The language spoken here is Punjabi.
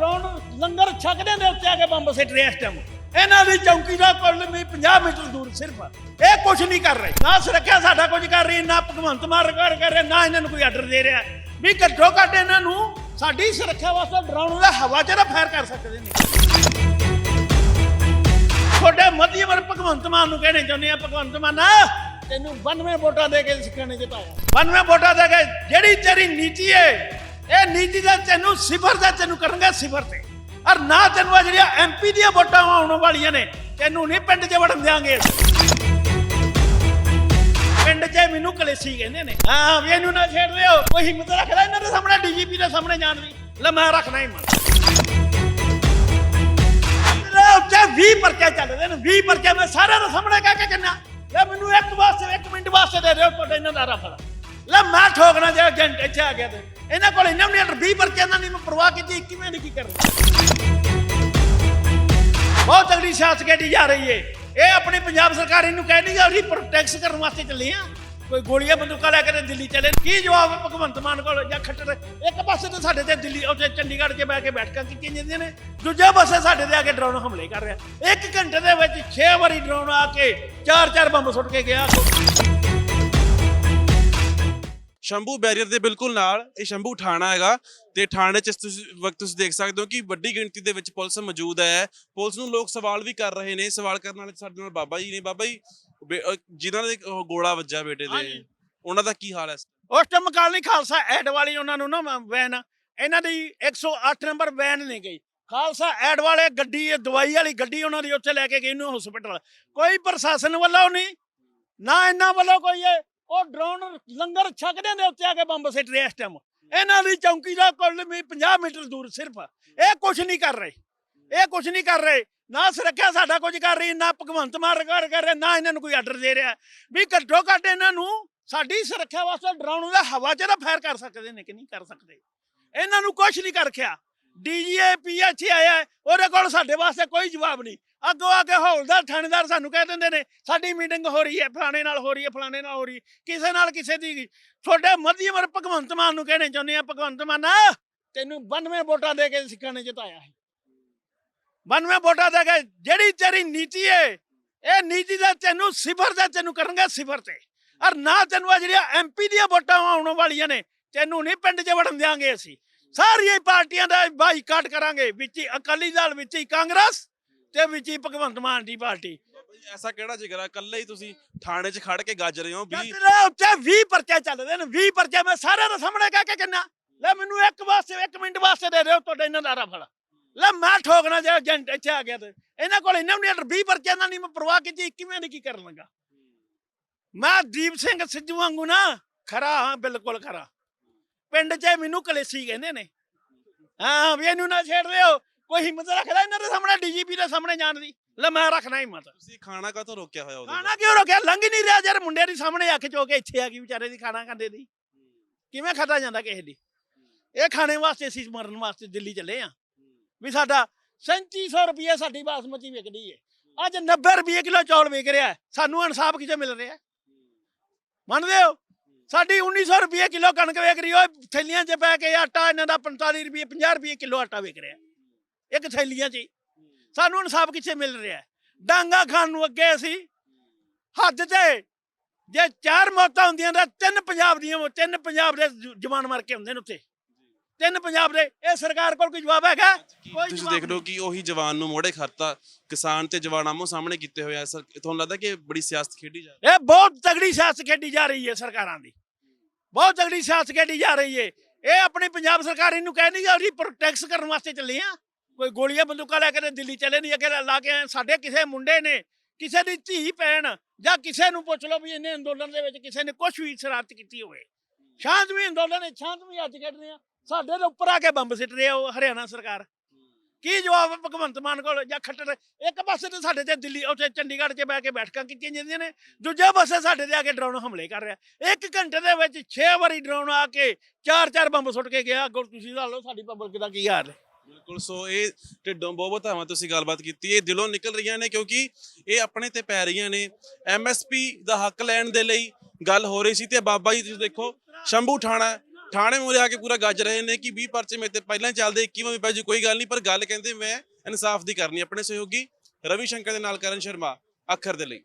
ਡਰੋਨ ਲੰਗਰ ਛਕਦੇ ਦੇ ਉੱਤੇ ਆ ਕੇ ਬੰਬ ਸਿੱਟ ਰਿਹਾ ਇਸ ਟਾਈਮ ਇਹਨਾਂ ਦੀ ਚੌਕੀ ਕੋਲ ਵੀ 50 ਮੀਟਰ ਦੂਰ ਸਿਰਫ। ਇਹ ਕੁਝ ਨਹੀਂ ਕਰ ਰਹੇ। ਨਾ ਸੁਰੱਖਿਆ ਸਾਡਾ ਕੁਝ ਕਰ ਰਹੀ, ਨਾ ਭਗਵੰਤ ਮਾਨ ਰਿਕਾਰਡ ਕਰ ਰਿਹਾ, ਨਾ ਇਹਨਾਂ ਨੂੰ ਕੋਈ ਆਰਡਰ ਦੇ ਰਿਹਾ। ਵੀ ਘੱਟੋ ਘੱਟ ਇਹਨਾਂ ਨੂੰ ਸਾਡੀ ਸੁਰੱਖਿਆ ਵਾਸਤੇ ਡਰੋਨ ਦਾ ਹਵਾ 'ਚ ਨਾ ਫਾਇਰ ਕਰ ਸਕਦੇ ਨੇ। ਤੁਹਾਡੇ ਮੱਧੀ ਭਗਵੰਤ ਮਾਨ ਨੂੰ ਕਹਿਣੇ ਚਾਹੁੰਦੇ ਆ, ਭਗਵੰਤ ਮਾਨ, ਤੈਨੂੰ 92 ਵੋਟਾਂ ਦੇ ਕੇ ਸਿੱਖਣੇ ਜਿਤਾਇਆ 92 ਵੋਟਾਂ ਦੇ ਕੇ ਜਿਹੜੀ ਤੇਰੀ ਨੀਤੀ ਏ ਇਹ ਨੀਤੀ ਦਾ ਤੈਨੂੰ ਸਿਫਰ ਦਾ ਤੈਨੂੰ ਕਰਨਗੇ ਸਿਫਰ ਤੇ। ਔਰ ਨਾ ਤੈਨੂੰ ਆ ਜਿਹੜੀਆਂ ਐਮਪੀ ਦੀਆਂ ਵੋਟਾਂ ਆਉਣ ਵਾਲੀਆਂ ਨੇ, ਤੈਨੂੰ ਨਹੀਂ ਪਿੰਡ 'ਚ ਵੜਨ ਦਿਆਂਗੇ। ਪਿੰਡ 'ਚ ਮੈਨੂੰ ਕਲੇਸੀ ਕਹਿੰਦੇ ਨੇ। ਹਾਂ ਵੀ ਇਹਨੂੰ ਨਾ ਛੇੜ ਲਿਓ। ਕੋਈ ਹਿੰਮਤ ਰੱਖਦਾ ਇਹਨਾਂ ਦੇ ਸਾਹਮਣੇ, ਡੀਜੀਪੀ ਦੇ ਸਾਹਮਣੇ ਜਾਣ ਦੀ। ਲੈ ਮੈਂ ਰੱਖਣਾ ਹੀ ਮਨ ਲੈ ਉੱਤੇ 20 ਪਰਚੇ ਚੱਲਦੇ ਨੇ 20 ਪਰਚੇ ਮੈਂ ਸਾਰਿਆਂ ਦੇ ਸਾਹਮਣੇ ਕਹਿ ਕੇ ਕਹਿੰਦਾ ਲੈ ਮੈਨੂੰ ਇੱਕ ਵਾਸਤੇ, ਇੱਕ ਮਿੰਟ ਵਾਸਤੇ ਦੇ ਦਿਓ, ਤੁਹਾਡੇ ਇਹਨਾਂ ਦਾ ਰਫਲ। ਲੈ ਮੈਂ ਠੋਕਣਾ ਜੇ ਏਜੰਟ ਇੱਥੇ ਆ ਗਿਆ ਤੇ। ਇਹਨਾਂ ਕੋਲ ਇਹਨਾਂ ਨਹੀਂ 20 ਪਰਚੇ ਦਾ ਨਹੀਂ ਮੈਂ ਪਰਵਾਹ ਕੀਤੀ 21ਵੇਂ ਦੀ ਕੀ ਕਰਨਾ। ਬਹੁਤ ਤਗੜੀ ਸਿਆਸਤ ਖੇਡੀ ਜਾ ਰਹੀ ਏ। ਇਹ ਆਪਣੀ ਪੰਜਾਬ ਸਰਕਾਰ ਇਹਨੂੰ ਕਹਿੰਦੀ ਆ, ਅਸੀਂ ਪ੍ਰੋਟੈਕਸ ਕਰਨ ਵਾਸਤੇ ਚੱਲੇ ਆ। ਕੋਈ ਗੋਲੀਆਂ ਬੰਦੂਕਾਂ ਲੈ ਕੇ ਦਿੱਲੀ ਚਲੇ ਕੀ ਜਵਾਬ ਭਗਵੰਤ ਮਾਨ ਕੋਲ? ਜਾਂ ਖੱਟਰ ਇੱਕ ਪਾਸੇ ਤਾਂ ਸਾਡੇ ਤੇ ਦਿੱਲੀ, ਉੱਥੇ ਚੰਡੀਗੜ੍ਹ 'ਚ ਬਹਿ ਕੇ ਬੈਠਕਾਂ ਕੀਤੀਆਂ ਜਾਂਦੀਆਂ ਨੇ। ਦੂਜੇ ਪਾਸੇ ਸਾਡੇ ਤੇ ਆ ਕੇ ਡਰੋਨ ਹਮਲੇ ਕਰ ਰਿਹਾ। ਇੱਕ ਘੰਟੇ ਦੇ ਵਿੱਚ 6 ਵਾਰੀ ਡਰੋਨ ਆ ਕੇ ਚਾਰ ਚਾਰ ਬੰਬ ਸੁੱਟ ਕੇ ਗਿਆ। ਸ਼ੰਭੂ ਬੈਰੀਅਰ ਦੇ ਬਿਲਕੁਲ ਨਾਲ ਇਹ ਸ਼ੰਭੂ ਠਾਣਾ ਹੈਗਾ ਤੇ ਠਾਣੇ ਚ ਤੁਸੀਂ ਵਕਤ ਤੁਸੀਂ ਦੇਖ ਸਕਦੇ ਹੋ ਕਿ ਵੱਡੀ ਗਿਣਤੀ ਦੇ ਵਿੱਚ ਪੁਲਿਸ ਮੌਜੂਦ ਹੈ। ਪੁਲਿਸ ਨੂੰ ਲੋਕ ਸਵਾਲ ਵੀ ਕਰ ਰਹੇ ਨੇ। ਸਵਾਲ ਕਰਨ ਵਾਲੇ ਸਾਡੇ ਨਾਲ ਬਾਬਾ ਜੀ ਨੇ। ਬਾਬਾ ਜੀ ਬੇ- ਅਹ ਜਿਨ੍ਹਾਂ ਦੇ ਉਹ ਗੋਲਾ ਵੱਜਾ ਬੇਟੇ ਦੇ ਹਾਂਜੀ। ਉਹਨਾਂ ਦਾ ਕੀ ਹਾਲ ਹੈ ਉਸ ਟਾਈਮ ਕਾਲਨੀ ਖਾਲਸਾ ਐਡ ਵਾਲੀ ਉਹਨਾਂ ਨੂੰ ਨਾ ਵੈਨ ਇਹਨਾਂ ਦੀ 108 ਨੰਬਰ ਵੈਨ ਨਹੀਂ ਗਈ। ਖਾਲਸਾ ਐਡ ਵਾਲੇ ਗੱਡੀ ਇਹ ਦਵਾਈ ਵਾਲੀ ਗੱਡੀ ਉਹਨਾਂ ਦੀ ਉੱਥੇ ਲੈ ਕੇ ਗਈ ਨੂੰ ਹਸਪੀਟਲ ਕੋਈ ਪ੍ਰਸ਼ਾਸਨ ਵੱਲੋਂ ਨਹੀਂ ਨਾ ਇਹਨਾਂ ਵੱਲੋਂ ਕੋਈ ਇਹ ਉਹ ਡਰੋਨ ਲੰਗਰ ਛਕਦੇ ਦੇ ਉੱਤੇ ਆ ਕੇ ਬੰਬ ਸਿੱਟ ਰਿਹਾ ਇਸ ਟਾਈਮ ਇਹਨਾਂ ਦੀ ਚੌਂਕੀ ਦਾ ਕੋਲ ਵੀ 50 ਮੀਟਰ ਦੂਰ ਸਿਰਫ। ਇਹ ਕੁਝ ਨਹੀਂ ਕਰ ਰਹੇ। ਇਹ ਕੁਝ ਨਹੀਂ ਕਰ ਰਹੇ। ਨਾ ਸੁਰੱਖਿਆ ਸਾਡਾ ਕੁਝ ਕਰ ਰਹੀ, ਨਾ ਭਗਵੰਤ ਮਾਨ ਰਿਕਾਰਡ ਕਰ ਰਿਹਾ, ਨਾ ਇਹਨਾਂ ਨੂੰ ਕੋਈ ਆਰਡਰ ਦੇ ਰਿਹਾ। ਵੀ ਘੱਟੋ ਘੱਟ ਇਹਨਾਂ ਨੂੰ ਸਾਡੀ ਸੁਰੱਖਿਆ ਵਾਸਤੇ ਡਰਾਉਣ ਦਾ ਹਵਾ 'ਚ ਨਾ ਫਾਇਰ ਕਰ ਸਕਦੇ ਨੇ ਕਿ ਨਹੀਂ ਕਰ ਸਕਦੇ। ਇਹਨਾਂ ਨੂੰ ਕੁਝ ਨਹੀਂ ਕਰ ਰਖਿਆ ਡੀਜੀਪੀ ਇੱਥੇ ਆਇਆ, ਉਹਦੇ ਕੋਲ ਸਾਡੇ ਵਾਸਤੇ ਕੋਈ ਜਵਾਬ ਨਹੀਂ। ਅੱਗੋਂ ਆ ਕੇ ਹੌਲਦਾਰ, ਥਾਣੇਦਾਰ ਸਾਨੂੰ ਕਹਿ ਦਿੰਦੇ ਨੇ, ਸਾਡੀ ਮੀਟਿੰਗ ਹੋ ਰਹੀ ਹੈ, ਫਲਾਣੇ ਨਾਲ ਹੋ ਰਹੀ ਹੈ, ਫਲਾਣੇ ਨਾਲ ਹੋ ਰਹੀ ਹੈ। ਕਿਸੇ ਨਾਲ ਕਿਸੇ ਦੀ ਤੁਹਾਡੇ ਮੱਧੀ ਭਗਵੰਤ ਮਾਨ ਨੂੰ ਕਹਿਣੇ ਚਾਹੁੰਦੇ ਆ, ਭਗਵੰਤ ਮਾਨ, ਤੈਨੂੰ 92 ਵੋਟਾਂ ਦੇ ਕੇ ਸਿੱਖਾਂ ਨੇ ਜਿਤਾਇਆ ਹੈ। 92 ਵੋਟਾਂ ਦੇ ਕੇ ਜਿਹੜੀ ਤੇਰੀ ਨੀਤੀ ਹੈ, ਇਹ ਨੀਤੀ ਦਾ ਤੈਨੂੰ ਸਿਫਰ ਦਾ ਤੈਨੂੰ ਕਰਨਗੇ ਸਿਫਰ ਤੇ। ਔਰ ਨਾ ਤੈਨੂੰ ਆ ਜਿਹੜੀਆਂ ਐਮਪੀ ਦੀਆਂ ਵੋਟਾਂ ਆਉਣ ਵਾਲੀਆਂ ਨੇ, ਤੈਨੂੰ ਨਹੀਂ ਪਿੰਡ 'ਚ ਵੜਨ ਦਿਆਂਗੇ ਅਸੀਂ। ਸਾਰੀਆਂ ਪਾਰਟੀਆਂ ਦਾ ਬਾਈਕਾਟ ਕਰਾਂਗੇ, ਵਿੱਚ ਹੀ ਅਕਾਲੀ ਦਲ, ਵਿੱਚ ਹੀ ਕਾਂਗਰਸ ਤੇ ਵਿੱਚ ਹੀ ਭਗਵੰਤ ਮਾਨ ਦੀ ਪਾਰਟੀ। ਐਸਾ ਕਿਹੜਾ ਜਿਗਰ ਹੈ ਇਕੱਲੇ ਹੀ ਤੁਸੀਂ ਥਾਣੇ 'ਚ ਖੜ ਕੇ ਗੱਜ ਰਹੇ ਹੋ ਵੀ ਕਹਿੰਦੇ ਉੱਤੇ 20 ਪਰਚੇ ਚੱਲਦੇ ਨੇ 20 ਪਰਚੇ ਮੈਂ ਸਾਰਿਆਂ ਦੇ ਸਾਹਮਣੇ ਕਹਿ ਕੇ ਕਹਿੰਦਾ ਲੈ ਮੈਨੂੰ ਇੱਕ ਵਾਸਤੇ ਇੱਕ ਮਿੰਟ ਵਾਸਤੇ ਦੇ ਦਿਓ ਤੁਹਾਡੇ ਇਹਨਾਂ ਦਾ ਰਫਲ। ਲੈ ਮੈਂ ਠੋਕਣਾ ਜੇ ਏਜੰਟ ਇੱਥੇ ਆ ਗਿਆ ਤੇ। ਇਹਨਾਂ ਕੋਲ ਇਹਨਾਂ ਨਹੀਂ 20 ਪਰਚੇ ਦਾ ਨਹੀਂ ਮੈਂ ਪਰਵਾਹ ਕੀਤੀ 21ਵੇਂ ਦੀ ਕੀ ਕਰਨ ਲੱਗਾ? ਮੈਂ ਦੀਪ ਸਿੰਘ ਸਿੱਧੂ ਵਾਂਗੂ ਨਾ ਖਰਾ ਹਾਂ ਬਿਲਕੁਲ ਖਰਾ। ਪਿੰਡ 'ਚ ਮੈਨੂੰ ਕਲੇਸੀ ਕਹਿੰਦੇ ਨੇ। ਹਾਂ ਵੀ ਇਹਨੂੰ ਨਾ ਛੇੜ ਲਿਓ ਕੋਈ ਹਿੰਮਤ ਰੱਖਦਾ ਇਹਨਾਂ ਦੇ ਸਾਹਮਣੇ ਡੀਜੀਪੀ ਦੇ ਸਾਹਮਣੇ ਜਾਣ ਦੀ। ਲੈ ਮੈਂ ਰੱਖਣਾ ਹਿੰਮਤ। ਤੁਸੀਂ ਖਾਣਾ ਕਾਹਤੋਂ ਰੋਕਿਆ ਹੋਇਆ ਉਹਦੇ ਖਾਣਾ ਕਿਉਂ ਰੋਕਿਆ? ਲੰਘ ਨਹੀਂ ਰਿਹਾ ਯਾਰ ਮੁੰਡੇ ਦੀ ਸਾਹਮਣੇ ਅੱਖ ਚੋ ਕੇ ਇੱਥੇ ਆ ਗਈ ਵਿਚਾਰੇ ਦੀ ਖਾਣਾ ਖਾਂਦੇ ਦੀ। ਕਿਵੇਂ ਖਾਦਾ ਜਾਂਦਾ ਕਿਸੇ ਦੀ? ਇਹ ਖਾਣੇ ਵਾਸਤੇ ਅਸੀਂ ਮਰਨ ਵਾਸਤੇ ਦਿੱਲੀ ਚੱਲੇ ਆ। ਵੀ ਸਾਡਾ 3700 ਰੁਪਏ ਸਾਡੀ ਬਾਸਮਤੀ ਵਿਕਦੀ ਏ। ਅੱਜ 90 ਰੁਪਏ ਕਿਲੋ ਚੌਲ ਵਿਕ ਰਿਹਾ। ਸਾਨੂੰ ਇਨਸਾਫ ਕਿਤੇ ਮਿਲ ਰਿਹਾ? ਮੰਨਦੇ ਹੋ? ਸਾਡੀ 1900 ਰੁਪਏ ਕਿਲੋ ਕਣਕ ਵਿਕ ਰਹੀ ਓਏ ਥੈਲੀਆਂ 'ਚ ਪੈ ਕੇ ਆਟਾ ਇਹਨਾਂ ਦਾ 45 ਰੁਪਏ 50 ਰੁਪਏ ਕਿਲੋ ਆਟਾ ਵਿਕ ਰਿਹਾ। ਇੱਕ ਥੈਲੀਆਂ 'ਚ ਹੀ। ਸਾਨੂੰ ਇਨਸਾਫ ਕਿੱਥੇ ਮਿਲ ਰਿਹਾ ਹੈ? ਡਾਂਗਾ ਖਾਣ ਨੂੰ ਅੱਗੇ ਅਸੀਂ ਹੱਦ ਤੇ। ਜੇ ਚਾਰ ਮੌਤਾਂ ਹੁੰਦੀਆਂ ਤਾਂ ਤਿੰਨ ਪੰਜਾਬ ਦੀਆਂ ਤਿੰਨ ਪੰਜਾਬ ਦੇ ਜ- ਜਵਾਨ ਮਰ ਕੇ ਹੁੰਦੇ ਨੇ ਉੱਥੇ। ਤਿੰਨ ਪੰਜਾਬ ਦੇ। ਇਹ ਸਰਕਾਰ ਕੋਲ ਕੋਈ ਜਵਾਬ ਹੈਗਾ? ਕੋਈ ਤੁਸੀਂ ਦੇਖ ਲਓ ਕਿ ਉਹੀ ਜਵਾਨ ਨੂੰ ਮੋੜੇ ਖਰਤਾ ਕਿਸਾਨ ਤੇ ਜਵਾਨ ਆਮੋ ਸਾਹਮਣੇ ਕੀਤੇ ਹੋਏ ਆ। ਸਰ ਤੁਹਾਨੂੰ ਲੱਗਦਾ ਕਿ ਇਹ ਬੜੀ ਸਿਆਸਤ ਖੇਡੀ ਜਾ ਰਹੀ ਇਹ ਬਹੁਤ ਤਗੜੀ ਸਿਆਸਤ ਖੇਡੀ ਜਾ ਰਹੀ ਹੈ ਸਰਕਾਰਾਂ ਦੀ। ਬਹੁਤ ਤਗੜੀ ਸਿਆਸਤ ਖੇਡੀ ਜਾ ਰਹੀ ਹੈ। ਇਹ ਆਪਣੀ ਪੰਜਾਬ ਸਰਕਾਰ ਇਹਨੂੰ ਕਹਿੰਦੀ ਆ ਅਸੀਂ ਪ੍ਰੋਟੈਕਸ ਕਰਨ ਵਾਸਤੇ ਚੱਲੇ ਆ। ਕੋਈ ਗੋਲੀਆਂ ਬੰਦੂਕਾਂ ਲੈ ਕੇ ਤੇ ਦਿੱਲੀ ਚਲੇ ਨਹੀਂ, ਅੱਗੇ ਲਾ ਕੇ ਆਏ। ਸਾਡੇ ਕਿਸੇ ਮੁੰਡੇ ਨੇ ਕਿਸੇ ਦੀ ਧੀ, ਭੈਣ ਜਾਂ ਕਿਸੇ ਨੂੰ ਪੁੱਛ ਲਓ ਵੀ ਇਹਨੇ ਅੰਦੋਲਨ ਦੇ ਵਿੱਚ ਕਿਸੇ ਨੇ ਕੁਝ ਵੀ ਸ਼ਰਾਰਤ ਕੀਤੀ ਹੋਵੇ। ਸ਼ਾਂਤਮਈ ਅੰਦੋਲਨ ਹੈ ਸ਼ਾਂਤਮਈ ਅੱਜ ਕੱਢ ਰਹੇ ਆ ਸਾਡੇ ਦੇ ਉੱਪਰ ਆ ਕੇ ਬੰਬ ਸਿੱਟ ਰਹੇ ਆ ਉਹ ਹਰਿਆਣਾ ਸਰਕਾਰ। ਕੀ ਜਵਾਬ ਭਗਵੰਤ ਮਾਨ ਕੋਲ ਜਾਂ ਖੱਟਰ ਇੱਕ ਪਾਸੇ ਤੇ ਸਾਡੇ ਤੇ ਦਿੱਲੀ, ਉੱਥੇ ਚੰਡੀਗੜ੍ਹ 'ਚ ਬਹਿ ਕੇ ਬੈਠਕਾਂ ਕੀਤੀਆਂ ਜਾਂਦੀਆਂ ਨੇ। ਦੂਜੇ ਪਾਸੇ ਸਾਡੇ ਤੇ ਆ ਕੇ ਡਰੋਨ ਹਮਲੇ ਕਰ ਰਿਹਾ। ਇੱਕ ਘੰਟੇ ਦੇ ਵਿੱਚ 6 ਵਾਰੀ ਡਰੋਨ ਆ ਕੇ ਚਾਰ ਚਾਰ ਬੰਬ ਸੁੱਟ ਕੇ ਗਿਆ। ਅੱਗੋਂ ਤੁਸੀਂ ਲਾ ਲਓ ਸਾਡੀ ਪਬਲਿਕ ਦਾ ਕੀ ਹਾਲ ਹੈ? ਬਿਲਕੁਲ, ਸੋ ਇਹ ਢਿੱਡੋਂ ਬਹੁਤ ਧਾਵਾਂ ਤੁਸੀਂ ਗੱਲਬਾਤ ਕੀਤੀ। ਇਹ ਦਿਲੋਂ ਨਿਕਲ ਰਹੀਆਂ ਨੇ ਕਿਉਂਕਿ ਇਹ ਆਪਣੇ ਤੇ ਪੈ ਰਹੀਆਂ ਨੇ। ਐਮਐਸਪੀ ਦਾ ਹੱਕ ਲੈਣ ਦੇ ਲਈ ਗੱਲ ਹੋ ਰਹੀ ਸੀ ਤੇ ਬਾਬਾ ਜੀ ਤੁਸੀਂ ਦੇਖੋ, ਸ਼ੰਭੂ ਠਾਣਾ ਥਾਣੇ ਮੂਹਰੇ ਆ ਕੇ ਪੂਰਾ ਗੱਜ ਰਹੇ ਨੇ ਕਿ 20 ਪਰਚੇ ਮੇਰੇ ਤੇ ਪਹਿਲਾਂ ਚੱਲਦੇ 21ਵਾਂ ਵੀ ਪੈ ਜੀ ਕੋਈ ਗੱਲ ਨਹੀਂ, ਪਰ ਗੱਲ ਕਹਿੰਦੇ ਮੈਂ ਇਨਸਾਫ ਦੀ ਕਰਨੀ, ਆਪਣੇ ਸਹਿਯੋਗੀ ਰਵੀ ਸ਼ੰਕਰ ਦੇ ਨਾਲ ਕਰਨ ਸ਼ਰਮਾ, ਅੱਖਰ ਦੇ ਲਈ।